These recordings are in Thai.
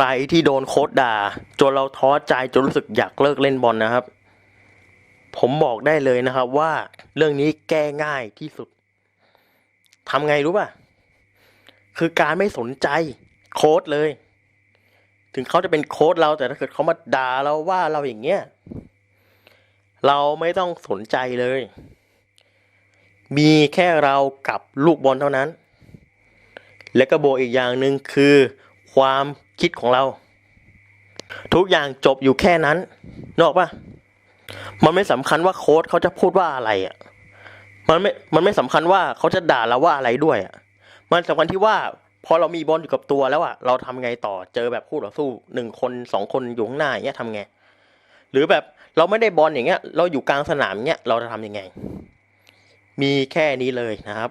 ใครที่โดนโค้ดด่า จนเราท้อใจจนรู้สึกอยากเลิกเล่นบอลนะครับ ผมบอกได้เลยนะครับว่าเรื่องนี้แก้ง่ายที่สุดทำไงรู้ป่ะ คือการไม่สนใจโค้ดเลย ถึงเขาจะเป็นโค้ดเราแต่ถ้าเกิดเขามาด่าเราว่าเราอย่างเงี้ยเราไม่ต้องสนใจเลย มีแค่เรากับลูกบอลเท่านั้น และก็บวกอีกอย่างหนึ่งคือ ความ คิดของเรา ทุกอย่างจบอยู่แค่นั้นนอกปะมันไม่สำคัญว่าโค้ดเขาจะพูดว่าอะไรอะ มันไม่ มันไม่สำคัญว่าเขาจะด่าเราว่าอะไรด้วยอะ มันสำคัญที่ว่าพอเรามีบอลอยู่กับตัวแล้วอะ เราทำไงต่อ เจอแบบคู่ต่อสู้หนึ่งคนสองคนอยู่ข้างหน้าอย่างเงี้ยทำไง หรือแบบเราไม่ได้บอลอย่างเงี้ย เราอยู่กลางสนามเงี้ย เราจะทำยังไง มีแค่นี้เลยนะครับ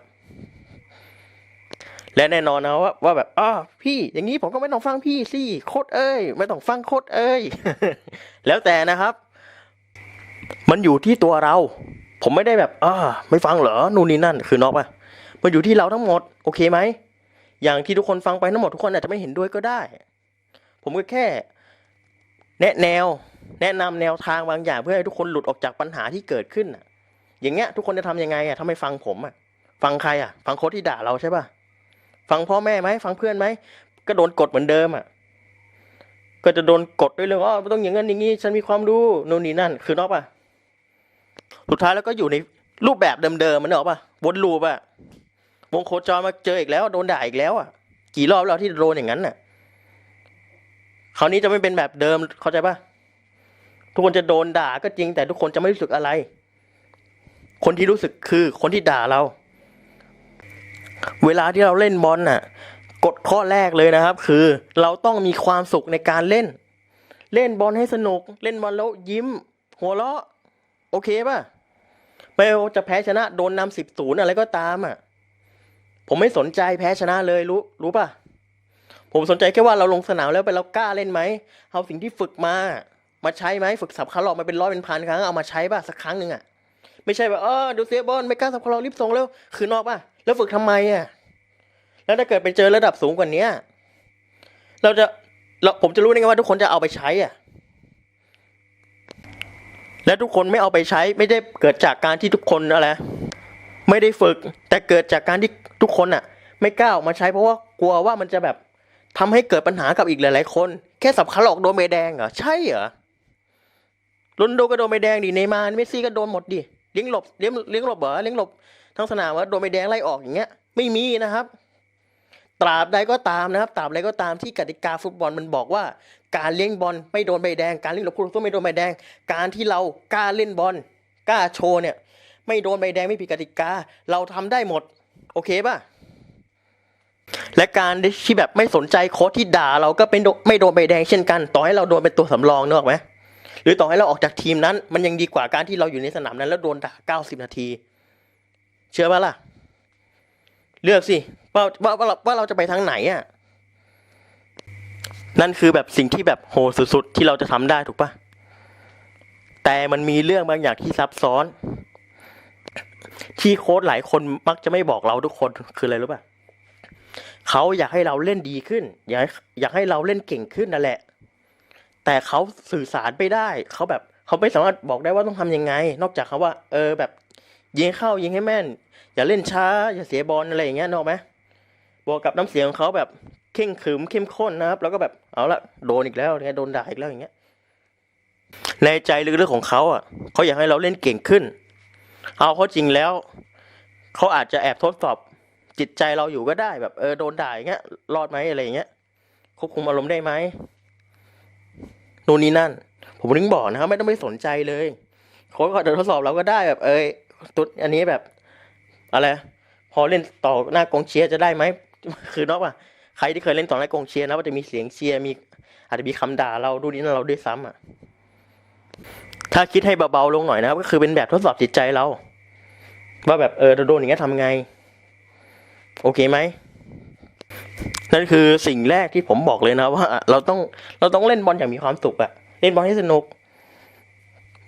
และแน่นอนนะว่าว่าแบบอ้อพี่อย่างนี้ผมก็ไม่ต้องฟังพี่สิโคตรเอ้ย ไม่ต้องฟังโคตรเอ้ย แล้วแต่นะครับ มันอยู่ที่ตัวเรา ผมไม่ได้แบบอ้าไม่ฟังเหรอนู่นนี่นั่น คือนอกปะมันอยู่ที่เราทั้งหมด โอเคไหมอย่างที่ทุกคนฟังไปทั้งหมดทุกคนอาจจะไม่เห็นด้วยก็ได้ ผมก็แค่ แนะแนว แนะนำแนวทางบางอย่างเพื่อให้ทุกคนหลุดออกจากปัญหาที่เกิดขึ้นน่ะอย่างเงี้ย ทุกคนจะทำยังไงอะถ้าไม่ฟังผมอะฟังใครอะฟังโค้ชที่ด่าเราใช่ป่ะ ฟังพ่อแม่ไหมฟังเพื่อนไหมก็โดนกดเหมือนเดิมอะก็จะโดนกดด้วยเรื่องอ๋อต้องอย่างนั้นอย่างนี้ฉันมีความรู้โน่นนี่นั่น คือนอกป่ะสุดท้ายแล้วก็อยู่ในรูปแบบเดิมๆมันเนออกป่ะวนลูปอะวงโคจรมาเจออีกแล้ว โดนด่าอีกแล้วอะกี่รอบแล้วที่โดนอย่างนั้นน่ะคราวนี้จะไม่เป็นแบบเดิมเข้าใจป่ะทุกคนจะโดนด่าก็จริงแต่ทุกคนจะไม่รู้สึกอะไร คนที่รู้สึกคือคนที่ด่าเรา เวลาที่เราเล่นบอลน่ะกฎข้อแรกเลยนะครับ คือเราต้องมีความสุขในการเล่น เล่นบอลให้สนุก เล่นบอลแล้วยิ้ม หัวเราะ โอเคป่ะไม่ว่าจะแพ้ชนะโดนนำสิบศูนย์อะไรก็ตามอะ ผมไม่สนใจแพ้ชนะเลยรู้รู้ป่ะ ผมสนใจแค่ว่าเราลงสนามแล้วไปเรากล้าเล่นไหมเอาสิ่งที่ฝึกมา มาใช้ไหมฝึกสับขาหลอกมาเป็นร้อยเป็นพันครั้งเอามาใช้ป่ะสักครั้งหนึ่งอะไม่ใช่แบบเออดูเสียบอลไม่กล้าสับขาหลอกรีบส่งแล้วคือนอกป่ะแล้วฝึกทำไมอะ แล้วถ้าเกิดไปเจอระดับสูงกว่านี้เราจะเราผมจะรู้ได้ไงว่าทุกคนจะเอาไปใช้อะ และทุกคนไม่เอาไปใช้ ไม่ได้เกิดจากการที่ทุกคนอะไรไม่ได้ฝึก แต่เกิดจากการที่ทุกคนอะ ไม่กล้าออกมาใช้เพราะว่ากลัวว่ามันจะแบบทำให้เกิดปัญหากับอีกหลาย ๆ คน แค่สับขาหลอกโดนใบแดงเหรอใช่เหรอโรนโดก็โดนใบแดงดิเนมาร์เมสซี่ก็โดนหมดดิเลี้ยงหลบเลี้ยงเลี้ยงหลบเหรอเลี้ยงหลบทั้งสนามว่าโดนใบแดงไล่ออกอย่างเงี้ย ไม่มีนะครับ ตราบใดก็ตามนะครับตราบใดก็ตามที่กติกาฟุตบอลมันบอกว่า การเลี้ยงบอลไม่โดนใบแดง การเลี้ยงหลบคู่ต่อสู้ไม่โดนใบแดง การที่เรากล้าเล่นบอลกล้าโชว์เนี่ย ไม่โดนใบแดงไม่ผิดกติกา เราทำได้หมด โอเคป่ะและการที่แบบไม่สนใจโค้ชที่ด่าเราก็เป็นไม่โดนใบแดงเช่นกัน ต่อให้เราโดนเป็นตัวสำรองเนอะไหมหรือต่อให้เราออกจากทีมนั้น มันยังดีกว่าการที่เราอยู่ในสนามนั้น แล้วโดนด่า 90 นาที เชื่อป่ะล่ะ เลือกสิว่าว่าว่าเราว่าเราจะไปทางไหนอะ นั่นคือแบบสิ่งที่แบบโหสุดๆที่เราจะทำได้ถูกปะแต่มันมีเรื่องบางอย่างที่ซับซ้อน ที่โค้ดหลายคนมักจะไม่บอกเราทุกคนคืออะไรรู้ปะเขาอยากให้เราเล่นดีขึ้น อยากอยากให้เราเล่นเก่งขึ้นนั่นแหละ แต่เขาสื่อสารไปได้ เขาแบบเขาไม่สามารถบอกได้ว่าต้องทำยังไง นอกจากเขาว่า เออแบบ ยิงเข้ายิงให้แม่น อย่าเล่นช้า อย่าเสียบอลอะไรอย่างเงี้ยนอกไหมบวกกับน้ำเสียงของเขาแบบเข่งขรึมเข้มข้นนะครับ แล้วก็แบบเอาละโดนอีกแล้วเนี่ยโดนด่าอีกแล้วอย่างเงี้ยในใจลึกๆของเขาอะเขาอยากให้เราเล่นเก่งขึ้น เอาเขาจริงแล้วเขาอาจจะแอบทดสอบจิตใจเราอยู่ก็ได้แบบเออโดนด่าอย่างเงี้ยรอดไหมอะไรอย่างเงี้ยควบคุมอารมณ์ได้ไหมนู่นนี่นั่น ผมถึงบอกนะครับไม่ต้องไปสนใจเลยเขาก็จะทดสอบเราก็ได้แบบเออ ตุ๊ดอันนี้แบบ อะไรพอเล่นต่อหน้ากองเชียร์จะได้ไหมคือนอกว่าใครที่เคยเล่นต่อหน้ากองเชียร์นะว่าจะมีเสียงเชียร์มี อาจจะมีคำด่าเราดูนี่นั่นเราด้วยซ้ำอะถ้าคิดให้เบาๆลงหน่อยนะครับ ก็คือเป็นแบบทดสอบจิตใจเรา ว่าแบบเออเราโดนอย่างเงี้ยทำไง โอเคไหมนั่นคือสิ่งแรกที่ผมบอกเลยนะว่า เราต้องเราต้องเล่นบอลอย่างมีความสุขอะเล่นบอลให้สนุก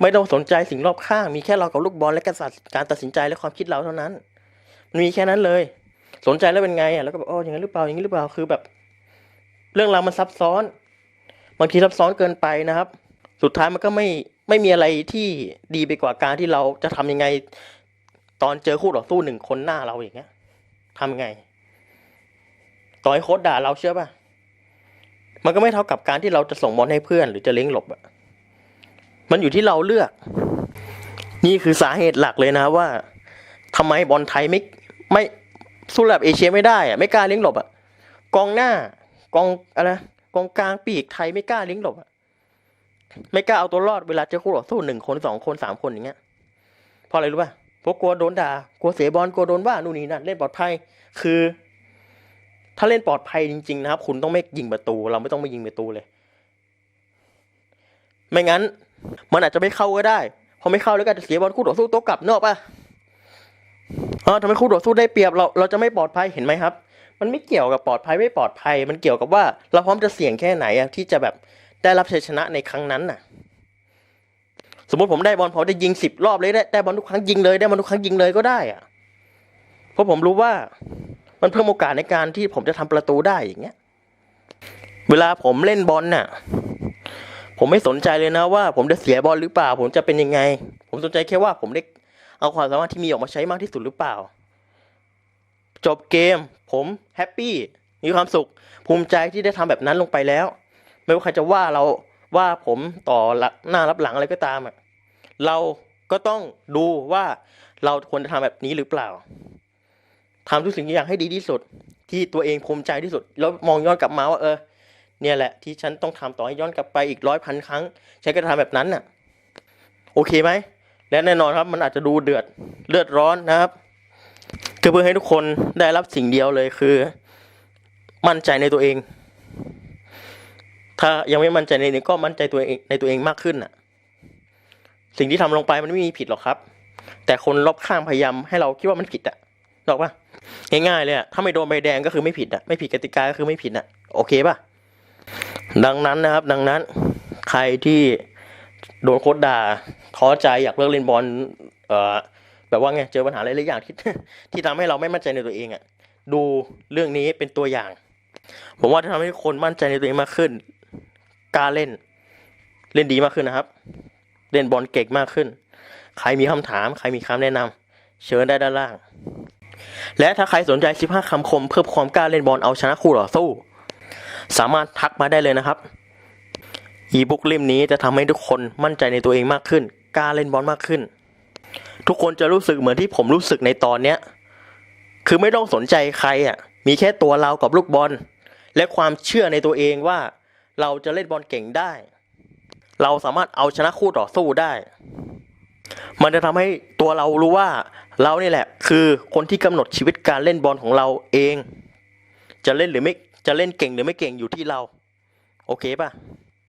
ไม่ต้องสนใจสิ่งรอบข้าง มีแค่เรากับลูกบอลและการตัดการตัดสินใจและความคิดเราเท่านั้น มันมีแค่นั้นเลย สนใจแล้วเป็นไงอะแล้วก็แบบอ๋ออย่างนั้นหรือเปล่าอย่างนี้หรือเปล่าคือแบบ เรื่องราวมันซับซ้อนบางทีซับซ้อนเกินไปนะครับ สุดท้ายมันก็ไม่ไม่มีอะไรที่ดีไปกว่าการที่เราจะทำยังไง ตอนเจอคู่ต่อสู้หนึ่งคนหน้าเราอย่างเงี้ยทำไง ต่อให้โค้ดด่าเราเชื่อป่ะมันก็ไม่เท่ากับการที่เราจะส่งบอลให้เพื่อน หรือจะเล้งหลบอะ มันอยู่ที่เราเลือก นี่คือสาเหตุหลักเลยนะว่าทำไมบอลไทยไม่ไม่สู้ระดับเอเชียไม่ได้อะไม่กล้าเลี้ยงหลบอะกองหน้ากองอะไรกองกลางปีกไทยไม่กล้าเลี้ยงหลบอะไม่กล้าเอาตัวรอดเวลาเจอคู่ต่อสู้หนึ่งคนสองคนสามคนอย่างเงี้ยเพราะอะไรรู้ป่ะเพราะกลัวโดนด่ากลัวเสียบอลกลัวโดนว่านู่นนี่นั่นเล่นปลอดภัยคือ ถ้าเล่นปลอดภัยจริง ๆ นะครับ คุณต้องไม่ยิงประตู เราไม่ต้องไม่ยิงประตูเลย ไม่งั้น มันอาจจะไม่เข้าก็ได้ พอไม่เข้าแล้วก็จะเสียบอลคู่ต่อสู้โต๊ะกลับเนอะป่ะอ๋อทำไมคู่ต่อสู้ได้เปรียบเราเราจะไม่ปลอดภัยเห็นไหมครับ มันไม่เกี่ยวกับปลอดภัยไม่ปลอดภัย มันเกี่ยวกับว่า เราพร้อมจะเสี่ยงแค่ไหนอะที่จะแบบได้รับชัยชนะในครั้งนั้นน่ะ สมมติผมได้บอลผมได้ยิงสิบรอบเลยได้ได้บอลทุกครั้งยิงเลยได้บอลทุกครั้งยิงเลยก็ได้อะเพราะผมรู้ว่ามันเพิ่มโอกาสในการที่ผมจะทำประตูได้อย่างเงี้ย เวลาผมเล่นบอลน่ะ ผมไม่สนใจเลยนะว่า ผมจะเสียบอลหรือเปล่า ผมจะเป็นยังไง ผมสนใจแค่ว่าผมได้เอาความสามารถที่มีออกมาใช้มากที่สุดหรือเปล่า จบเกม ผมแฮปปี้มีความสุข ภูมิใจที่ได้ทำแบบนั้นลงไปแล้ว ไม่ว่าใครจะว่าเราว่าผมต่อหลังหน้ารับหลังอะไรก็ตามอะเราก็ต้องดูว่าเราควรจะทำแบบนี้หรือเปล่าทำทุกสิ่งทุกอย่างให้ดีที่สุด ที่ตัวเองภูมิใจที่สุด แล้วมองย้อนกลับมาว่าเออ เนี่ยแหละที่ฉันต้องทำต่อให้ย้อนกลับไปอีกร้อยพันครั้งฉันก็จะทำแบบนั้นน่ะ โอเคไหมและแน่นอนครับมันอาจจะดูเดือดเลือดร้อนนะครับคือเพื่อให้ทุกคนได้รับสิ่งเดียวเลยคือ มั่นใจในตัวเอง ถ้ายังไม่มั่นใจในนี้ก็มั่นใจตัวเองในตัวเองมากขึ้นน่ะ สิ่งที่ทำลงไปมันไม่มีผิดหรอกครับ แต่คนรอบข้างพยายามให้เราคิดว่ามันผิดอะหรอกปะง่ายๆเลยอะถ้าไม่โดนใบแดงก็คือไม่ผิดอะไม่ผิดกติกาก็คือไม่ผิดอะโอเคปะ ดังนั้นนะครับ ดังนั้นใครที่โดนโค้ดด่าท้อใจอยากเลิกเล่นบอลเอ่อแบบว่าไงเจอปัญหาหลายๆอย่างที่ที่ทำให้เราไม่มั่นใจในตัวเองอะดูเรื่องนี้เป็นตัวอย่าง ผมว่าจะทำให้คนมั่นใจในตัวเองมากขึ้นกล้าเล่น เล่นดีมากขึ้นนะครับ เล่นบอลเก่งมากขึ้น ใครมีคำถาม ใครมีคำแนะนำเชิญได้ด้านล่าง และถ้าใครสนใจ 15คำคมเพิ่มความกล้าเล่นบอลเอาชนะคู่ต่อสู้ สามารถทักมาได้เลยนะครับอีบุ๊กเล่มนี้จะทำให้ทุกคนมั่นใจในตัวเองมากขึ้นกล้าเล่นบอลมากขึ้น ทุกคนจะรู้สึกเหมือนที่ผมรู้สึกในตอนเนี้ยคือไม่ต้องสนใจใครอะมีแค่ตัวเรากับลูกบอล และความเชื่อในตัวเองว่าเราจะเล่นบอลเก่งได้ เราสามารถเอาชนะคู่ต่อสู้ได้ มันจะทำให้ตัวเรารู้ว่าเรานี่แหละ คือคนที่กำหนดชีวิตการเล่นบอลของเราเอง จะเล่นหรือไม่ จะเล่นเก่งหรือไม่เก่งอยู่ที่เรา โอเคป่ะ